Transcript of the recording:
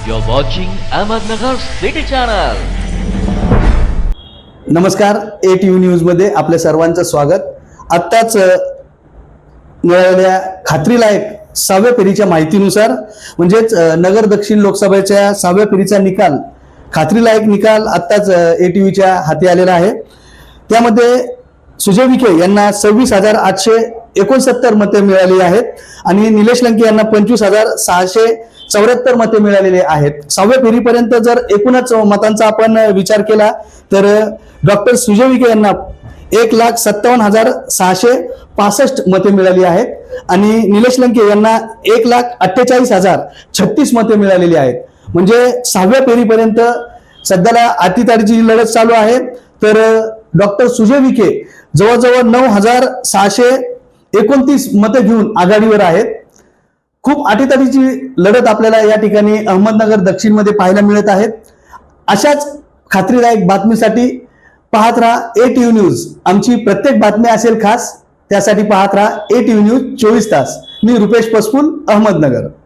You're watching Ahmednagar City Channel. नमस्कार A T V न्यूजमध्ये आपल्या सर्वांचं स्वागत आत्ताच मिळालेल्या खात्रीलायक सहाव्या फेरीच्या माहितीनुसार म्हणजेच नगर दक्षिण लोकसभेच्या सहाव्या फेरीचा निकाल खात्रीलायक निकाल आत्ताच ए टी व्हीच्या हाती आलेला आहे त्यामध्ये सुजय विखे यांना सव्वीस हजार आठशे एकोणसत्तर मते मिळाली आहेत आणि निलेश लंके यांना पंचवीस हजार सहाशे चौऱ्याहत्तर मते मिळालेले आहेत. सहाव्या फेरीपर्यंत जर एकूणच मतांचा आपण विचार केला तर डॉक्टर सुजय विखे यांना एक लाख सत्तावन्न हजार सहाशे पासष्ट मते मिळाली आहेत. आणि निलेश लंके यांना एक लाख अठ्ठेचाळीस हजार छत्तीस मते मिळालेली आहेत. म्हणजे सहाव्या फेरीपर्यंत सध्याला अटीतडीची लढत चालू आहे. तर डॉक्टर सुजय विखे जवळजवळ नऊ हजार सहाशे एकोणतीस मतं घेऊन आघाडीवर आहेत. खूप अटीतटीची लढत आपल्याला या ठिकाणी अहमदनगर दक्षिणमध्ये पाहायला मिळत आहेत अशाच खात्रीदायक बातमीसाठी पाहत राहा ए टी न्यूज आमची प्रत्येक बातमी असेल खास त्यासाठी पाहत राहा ए टी न्यूज चोवीस तास. मी रुपेश पसपूल अहमदनगर.